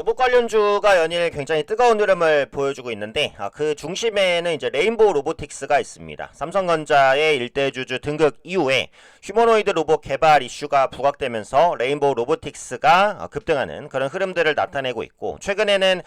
로봇 관련주가 연일 굉장히 뜨거운 흐름을 보여주고 있는데 아, 그 중심에는 이제 레인보우 로보틱스가 있습니다. 삼성전자의 일대주주 등극 이후에 휴머노이드 로봇 개발 이슈가 부각되면서 레인보우 로보틱스가 아, 급등하는 그런 흐름들을 나타내고 있고 최근에는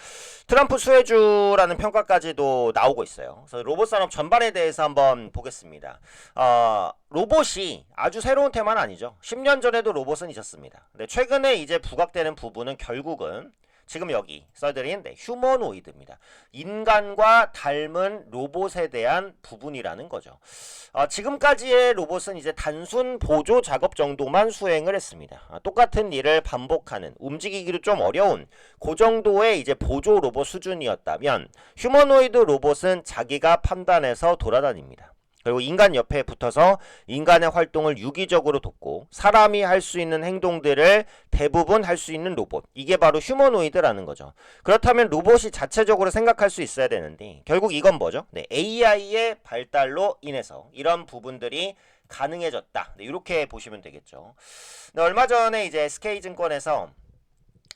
트럼프 수혜주라는 평가까지도 나오고 있어요. 그래서 로봇 산업 전반에 대해서 한번 보겠습니다. 어, 로봇이 아주 새로운 테마는 아니죠. 10년 전에도 로봇은 있었습니다. 근데 최근에 이제 부각되는 부분은 결국은 지금 여기 써드린 네, 휴머노이드입니다. 인간과 닮은 로봇에 대한 부분이라는 거죠. 어, 지금까지의 로봇은 이제 단순 보조 작업 정도만 수행을 했습니다. 아, 똑같은 일을 반복하는 움직이기도 좀 어려운 그 정도의 이제 보조 로봇 수준이었다면 휴머노이드 로봇은 자기가 판단해서 돌아다닙니다. 그리고 인간 옆에 붙어서 인간의 활동을 유기적으로 돕고 사람이 할 수 있는 행동들을 대부분 할 수 있는 로봇. 이게 바로 휴머노이드라는 거죠. 그렇다면 로봇이 자체적으로 생각할 수 있어야 되는데 결국 이건 뭐죠? 네, AI의 발달로 인해서 이런 부분들이 가능해졌다. 네, 이렇게 보시면 되겠죠. 네, 얼마 전에 이제 SK증권에서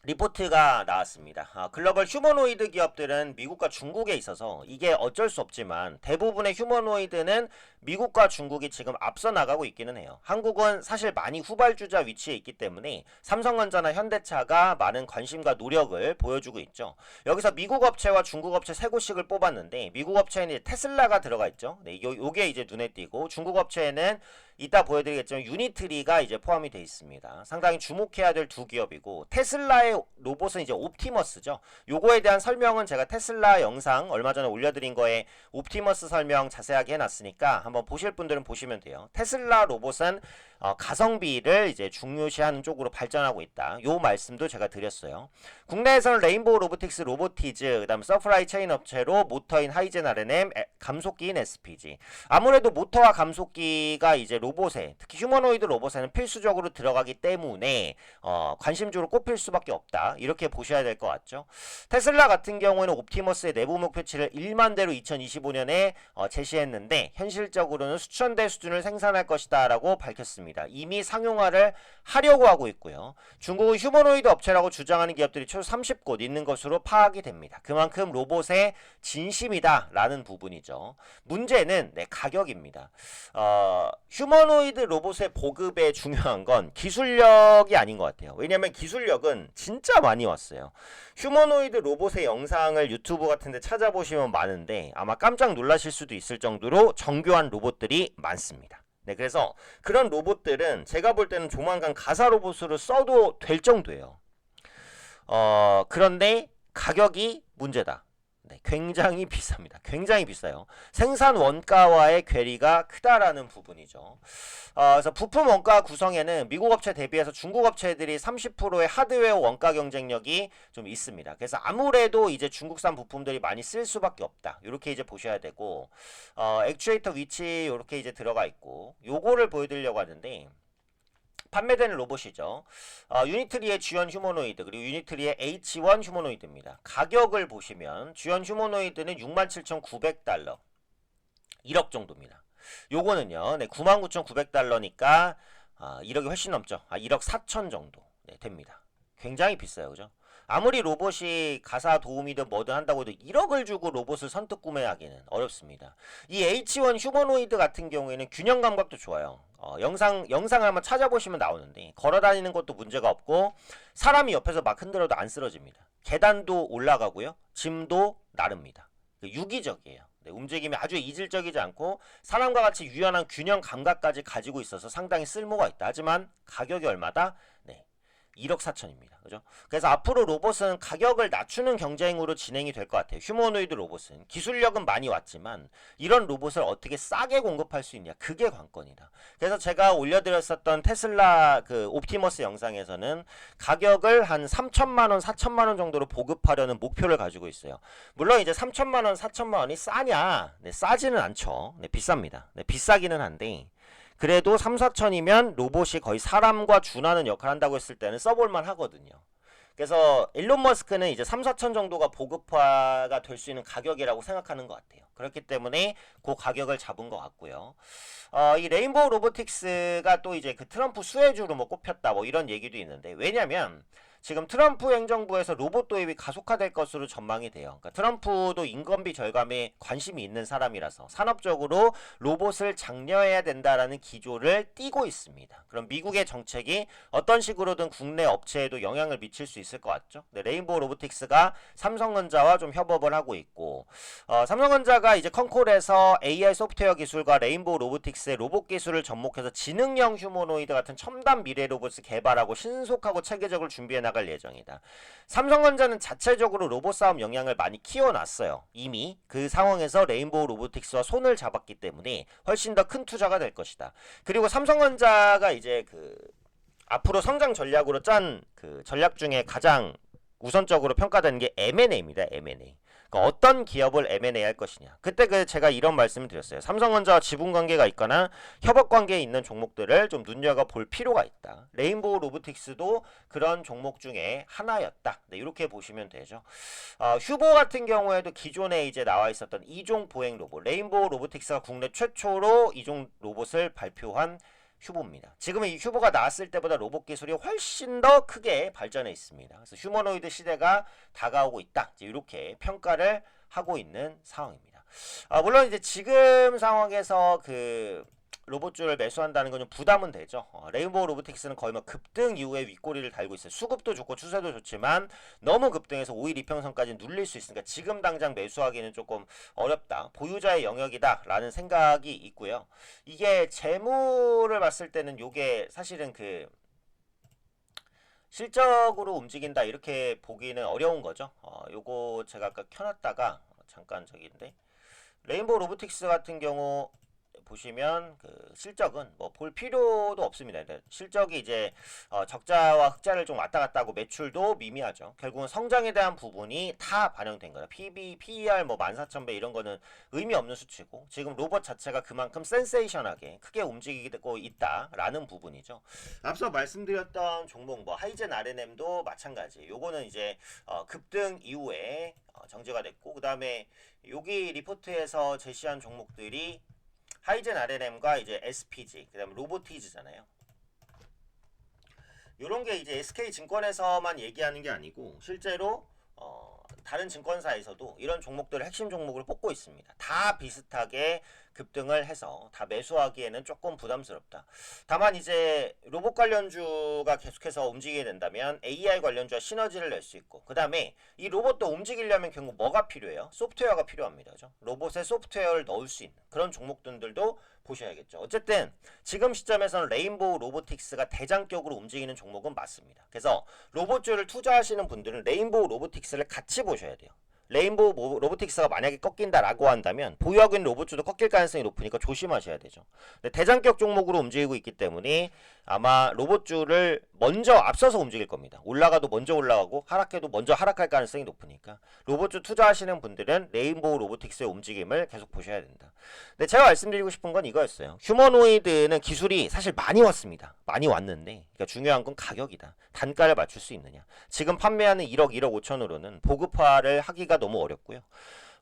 리포트가 나왔습니다. 아, 글로벌 휴머노이드 기업들은 미국과 중국에 있어서 이게 어쩔 수 없지만 대부분의 휴머노이드는 미국과 중국이 지금 앞서 나가고 있기는 해요. 한국은 사실 많이 후발주자 위치에 있기 때문에 삼성전자나 현대차가 많은 관심과 노력을 보여주고 있죠. 여기서 미국 업체와 중국 업체 세 곳씩을 뽑았는데 미국 업체에는 테슬라가 들어가 있죠. 네, 요, 요게 이제 눈에 띄고 중국 업체에는 이따 보여드리겠지만 유니트리가 이제 포함이 되어 있습니다. 상당히 주목해야 될 두 기업이고 테슬라의 로봇은 이제 옵티머스죠. 요거에 대한 설명은 제가 테슬라 영상 얼마 전에 올려드린 거에 옵티머스 설명 자세하게 해놨으니까 한번 보실 분들은 보시면 돼요. 테슬라 로봇은 어, 가성비를 이제 중요시하는 쪽으로 발전하고 있다. 요 말씀도 제가 드렸어요. 국내에서는 레인보우 로보틱스 로보티즈, 그다음 서프라이 체인 업체로 모터인 하이젠 에- 감속기인 SPG. 아무래도 모터와 감속기가 이제 로봇에 특히 휴머노이드 로봇에는 필수적으로 들어가기 때문에 어, 관심주로 꼽힐 수밖에 없다. 이렇게 보셔야 될 것 같죠. 테슬라 같은 경우에는 옵티머스의 내부 목표치를 1만 대로 2025년에 어, 제시했는데 현실적 으로는 수천 대 수준을 생산할 것이다라고 밝혔습니다. 이미 상용화를 하려고 하고 있고요. 중국은 휴머노이드 업체라고 주장하는 기업들이 최소 30곳 있는 것으로 파악이 됩니다. 그만큼 로봇의 진심이다라는 부분이죠. 문제는 네, 가격입니다. 어, 휴머노이드 로봇의 보급에 중요한 건 기술력이 아닌 것 같아요. 왜냐하면 기술력은 진짜 많이 왔어요. 휴머노이드 로봇의 영상을 유튜브 같은 데 찾아보시면 많은데 아마 깜짝 놀라실 수도 있을 정도로 정교한 로봇들이 많습니다. 네, 그래서 그런 로봇들은 제가 볼 때는 조만간 가사 로봇으로 써도 될 정도예요. 어, 그런데 가격이 문제다. 네, 굉장히 비쌉니다. 굉장히 비싸요. 생산 원가와의 괴리가 크다라는 부분이죠. 어, 그래서 부품 원가 구성에는 미국 업체 대비해서 중국 업체들이 30%의 하드웨어 원가 경쟁력이 좀 있습니다. 그래서 아무래도 이제 중국산 부품들이 많이 쓸 수밖에 없다. 이렇게 이제 보셔야 되고, 어, 액추에이터 위치 이렇게 이제 들어가 있고, 요거를 보여드리려고 하는데, 판매되는 로봇이죠. 어, 유니트리의 주연 휴머노이드 그리고 유니트리의 H1 휴머노이드입니다. 가격을 보시면 주연 휴머노이드는 67,900달러 1억 정도입니다. 요거는요. 네, 99,900달러니까 아, 1억이 훨씬 넘죠. 아, 1억 4천 정도 네, 됩니다. 굉장히 비싸요. 그죠? 아무리 로봇이 가사 도우미든 뭐든 한다고 해도 1억을 주고 로봇을 선뜻 구매하기는 어렵습니다. 이 H1 휴머노이드 같은 경우에는 균형 감각도 좋아요. 어, 영상 영상을 한번 찾아보시면 나오는데 걸어 다니는 것도 문제가 없고 사람이 옆에서 막 흔들어도 안 쓰러집니다. 계단도 올라가고요. 짐도 나릅니다. 그 유기적이에요. 네, 움직임이 아주 이질적이지 않고 사람과 같이 유연한 균형 감각까지 가지고 있어서 상당히 쓸모가 있다. 하지만 가격이 얼마다? 네. 1억 4천입니다. 그죠? 그래서 앞으로 로봇은 가격을 낮추는 경쟁으로 진행이 될 것 같아요. 휴머노이드 로봇은 기술력은 많이 왔지만 이런 로봇을 어떻게 싸게 공급할 수 있냐 그게 관건이다. 그래서 제가 올려드렸었던 테슬라 그 옵티머스 영상에서는 가격을 한 3천만 원, 4천만 원 정도로 보급하려는 목표를 가지고 있어요. 물론 이제 3천만 원, 4천만 원이 싸냐? 네, 싸지는 않죠. 네, 비쌉니다. 네, 비싸기는 한데 그래도 3, 4천이면 로봇이 거의 사람과 준하는 역할을 한다고 했을 때는 써볼만 하거든요. 그래서 일론 머스크는 이제 3, 4천 정도가 보급화가 될 수 있는 가격이라고 생각하는 것 같아요. 그렇기 때문에 그 가격을 잡은 것 같고요. 어, 이 레인보우 로보틱스가 또 이제 그 트럼프 수혜주로 뭐 꼽혔다 뭐 이런 얘기도 있는데 왜냐면 지금 트럼프 행정부에서 로봇 도입이 가속화될 것으로 전망이 돼요. 그러니까 트럼프도 인건비 절감에 관심이 있는 사람이라서 산업적으로 로봇을 장려해야 된다라는 기조를 띠고 있습니다. 그럼 미국의 정책이 어떤 식으로든 국내 업체에도 영향을 미칠 수 있을 것 같죠. 네, 레인보우 로보틱스가 삼성전자와 좀 협업을 하고 있고 어, 삼성전자가 이제 컨콜에서 AI 소프트웨어 기술과 레인보우 로보틱스의 로봇 기술을 접목해서 지능형 휴머노이드 같은 첨단 미래 로봇을 개발하고 신속하고 체계적으로 준비해 나갈 예정이다. 삼성전자는 자체적으로 로봇 싸움 영향을 많이 키워놨어요. 이미 그 상황에서 레인보우 로보틱스와 손을 잡았기 때문에 훨씬 더 큰 투자가 될 것이다. 그리고 삼성전자가 이제 그 앞으로 성장 전략으로 짠 그 전략 중에 가장 우선적으로 평가되는 게 M&A입니다. M&A. 그러니까 어떤 기업을 M&A 할 것이냐. 그때 그 제가 이런 말씀을 드렸어요. 삼성전자와 지분 관계가 있거나 협업 관계에 있는 종목들을 좀 눈여겨 볼 필요가 있다. 레인보우 로보틱스도 그런 종목 중에 하나였다. 네, 이렇게 보시면 되죠. 어, 휴보 같은 경우에도 기존에 이제 나와 있었던 이종 보행 로봇, 레인보우 로보틱스가 국내 최초로 이종 로봇을 발표한 휴보입니다. 지금은 이 휴보가 나왔을 때보다 로봇 기술이 훨씬 더 크게 발전해 있습니다. 그래서 휴머노이드 시대가 다가오고 있다. 이렇게 평가를 하고 있는 상황입니다. 아, 물론 이제 지금 상황에서 그 로봇주를 매수한다는 건 좀 부담은 되죠. 어, 레인보우 로보틱스는 거의 뭐 급등 이후에 윗꼬리를 달고 있어요. 수급도 좋고 추세도 좋지만 너무 급등해서 5일 이평선까지 눌릴 수 있으니까 지금 당장 매수하기는 조금 어렵다. 보유자의 영역이다라는 생각이 있고요. 이게 재무를 봤을 때는 요게 사실은 그 실적으로 움직인다 이렇게 보기는 어려운 거죠. 어, 요거 제가 아까 켜놨다가 잠깐 저기인데 레인보우 로보틱스 같은 경우 보시면 그 실적은 뭐 볼 필요도 없습니다. 근데 실적이 이제 어 적자와 흑자를 좀 왔다 갔다 하고 매출도 미미하죠. 결국은 성장에 대한 부분이 다 반영된 거다. PB, PER 뭐 14,000배 이런 거는 의미 없는 수치고 지금 로봇 자체가 그만큼 센세이션하게 크게 움직이고 있다라는 부분이죠. 앞서 말씀드렸던 종목 뭐 하이젠 RNM도 마찬가지. 요거는 이제 어 급등 이후에 어 정지가 됐고 그 다음에 여기 리포트에서 제시한 종목들이 하이젠 RNM과 이제 SPG, 그다음에 로보티즈잖아요. 요런 게 이제 SK 증권에서만 얘기하는 게 아니고 실제로 어, 다른 증권사에서도 이런 종목들을 핵심 종목을 뽑고 있습니다. 다 비슷하게 급등을 해서 다 매수하기에는 조금 부담스럽다. 다만 이제 로봇 관련주가 계속해서 움직이게 된다면 AI 관련주와 시너지를 낼 수 있고 그 다음에 이 로봇도 움직이려면 결국 뭐가 필요해요? 소프트웨어가 필요합니다. 그죠? 로봇에 소프트웨어를 넣을 수 있는 그런 종목들도 보셔야겠죠. 어쨌든 지금 시점에서는 레인보우 로보틱스가 대장격으로 움직이는 종목은 맞습니다. 그래서 로봇주를 투자하시는 분들은 레인보우 로보틱스를 같이 보셔야 돼요. 레인보우 모- 로보틱스가 만약에 꺾인다라고 한다면 보유하고 있는 로봇주도 꺾일 가능성이 높으니까 조심하셔야 되죠. 대장격 종목으로 움직이고 있기 때문에 아마 로봇주를 먼저 앞서서 움직일 겁니다. 올라가도 먼저 올라가고 하락해도 먼저 하락할 가능성이 높으니까 로봇주 투자하시는 분들은 레인보우 로보틱스의 움직임을 계속 보셔야 된다. 근데 제가 말씀드리고 싶은 건 이거였어요. 휴머노이드는 기술이 사실 많이 왔습니다. 많이 왔는데 그러니까 중요한 건 가격이다. 단가를 맞출 수 있느냐. 지금 판매하는 1억, 1억 5천으로는 보급화를 하기가 너무 어렵고요.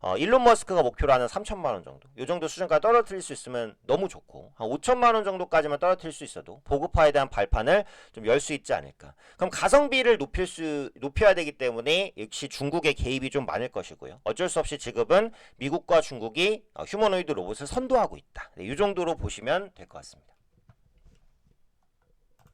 어, 일론 머스크가 목표로 하는 3천만 원 정도. 이 정도 수준까지 떨어뜨릴 수 있으면 너무 좋고 한 5천만 원 정도까지만 떨어뜨릴 수 있어도 보급화에 대한 발판을 좀 열 수 있지 않을까. 그럼 가성비를 높일 수 높여야 되기 때문에 역시 중국의 개입이 좀 많을 것이고요. 어쩔 수 없이 지금은 미국과 중국이 어, 휴머노이드 로봇을 선도하고 있다. 네, 이 정도로 보시면 될 것 같습니다.